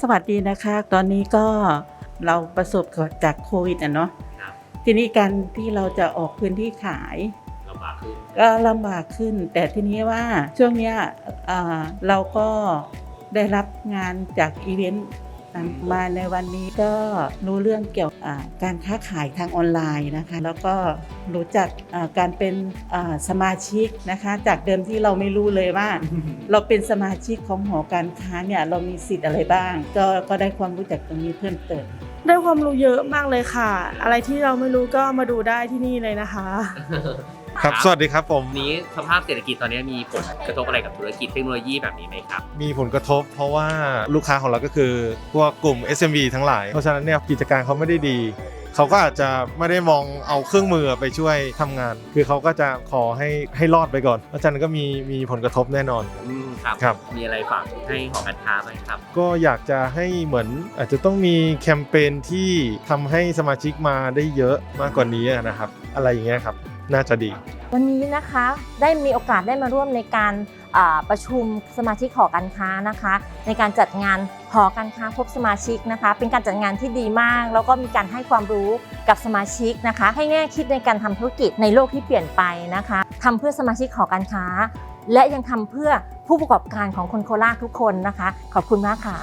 สวัสดีนะคะ ตอนนี้ก็เราประสบจากโควิดอะเนาะครับทีนี้การที่เราจะออกพื้นที่ขายลำบากขึ้นก็ลำบากขึ้น แต่ทีนี้ว่าช่วงเนี้ยอ่าเราก็ได้รับงานจากอีเวนต์ มาในวันนี้ก็รู้เรื่องเกี่ยวกับอ่าการค้าขายทางออนไลน์นะคะ แล้วก็รู้จักอ่าการเป็นอ่าสมาชิกนะคะ จากเดิมที่เราไม่รู้เลยว่า เราเป็นสมาชิกของหอการค้าเนี่ยเรามีสิทธิ์อะไรบ้าง ก็ก็ได้ความรู้จักตรงนี้เพิ่มเติมได้ความรู้เยอะมากเลยค่ะ อะไรที่เราไม่รู้ก็มาดูได้ที่นี่เลยนะคะ ครับ สวัสดีครับผม นี้สภาพเศรษฐกิจตอนนี้มีผลกระทบอะไรกับธุรกิจเทคโนโลยีแบบนี้ไหมครับ มีผลกระทบเพราะว่าลูกค้าของเราก็คือพวกกลุ่ม SMB ทั้งหลาย เพราะฉะนั้นเนี่ยกิจการเขาไม่ได้ดี เขาก็อาจจะไม่ได้มองเอาเครื่องมือไปช่วยทำงาน คือเขาก็จะขอให้ให้รอดไปก่อน เพราะฉะนั้นก็มีมีผลกระทบแน่นอน อืมครับ ครับ มีอะไรฝากให้หอการค้าไหมครับ ก็อยากจะให้เหมือนอาจจะต้องมีแคมเปญที่ทำให้สมาชิกมาได้เยอะมากกว่านี้นะครับ อะไรอย่างเงี้ยครับ น่าจะดี วันนี้นะคะได้มีโอกาสได้มาร่วมในการอ่าประชุมสมาชิกหอการค้านะคะ ในการจัดงานหอการค้าพบสมาชิกนะคะ เป็นการจัดงานที่ดีมาก แล้วก็มีการให้ความรู้กับสมาชิกนะคะ ให้แง่คิดในการทำธุรกิจในโลกที่เปลี่ยนไปนะคะทำเพื่อสมาชิกหอการค้า และยังทำเพื่อผู้ประกอบการของคนโคราชทุกคนนะคะ ขอบคุณมากค่ะ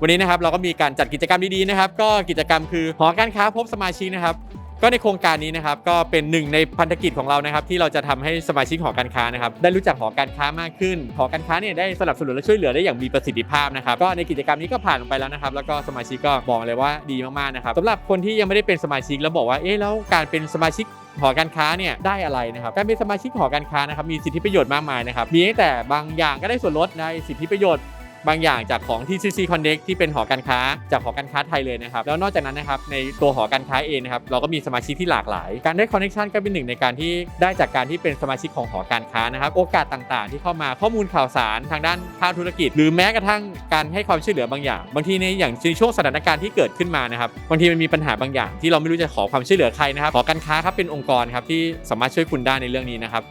วันนี้นะครับเราก็มีการจัดกิจกรรมดีๆนะครับ ก็กิจกรรมคือหอการค้าพบสมาชิกนะครับ ก็ในโครงการนี้นะครับก็เป็นหนึ่งในพันธกิจของเรานะครับ ที่เราจะทำให้สมาชิกหอการค้านะครับได้รู้จักหอการค้ามากขึ้น หอการค้าเนี่ยได้สนับสนุนและช่วยเหลือได้อย่างมีประสิทธิภาพนะครับก็ในกิจกรรมนี้ก็ผ่านไปแล้วนะครับ แล้วก็สมาชิกก็บอกเลยว่าดีมากๆนะครับสำหรับคนที่ยังไม่ได้เป็นสมาชิกแล้วบอกว่าเอ๊ะแล้วการเป็นสมาชิกหอการค้าเนี่ยได้อะไรนะครับการเป็นสมาชิกหอการค้านะครับมีสิทธิประโยชน์มากมายนะครับมีตั้งแต่บางอย่างก็ได้ส่วนลดในสิทธิประโยชน์ บางอย่างจากของ TCC Connect ที่เป็นหอการค้าจากหอการค้าไทยเลยนะครับ แล้วนอกจากนั้นนะครับในตัวหอการค้าเองนะครับเราก็มีสมาชิกที่หลากหลาย การได้คอนเน c t ชันก็เป็นหนึ่งในการที่ได้จากการที่เป็นสมาชิกของหอการค้านะครับ โอกาสต่างๆ ที่เข้ามาข้อมูลข่าวสารทางด้านภาคธุรกิจ หรือแม้กระทั่งการให้ความช่วยเหลือบางอย่าง บางทีในอย่างในช่วงสถานการณ์ที่เกิดขึ้นมานะครับบางทีมันมีปัญหาบางอย่าง ที่เราไม่รู้จะขอความช่วยเหลือใครนะครับหอการค้าครับเป็นองค์กรครับที่สามารถช่วยคุณได้ในเรื่องนี้นะครับ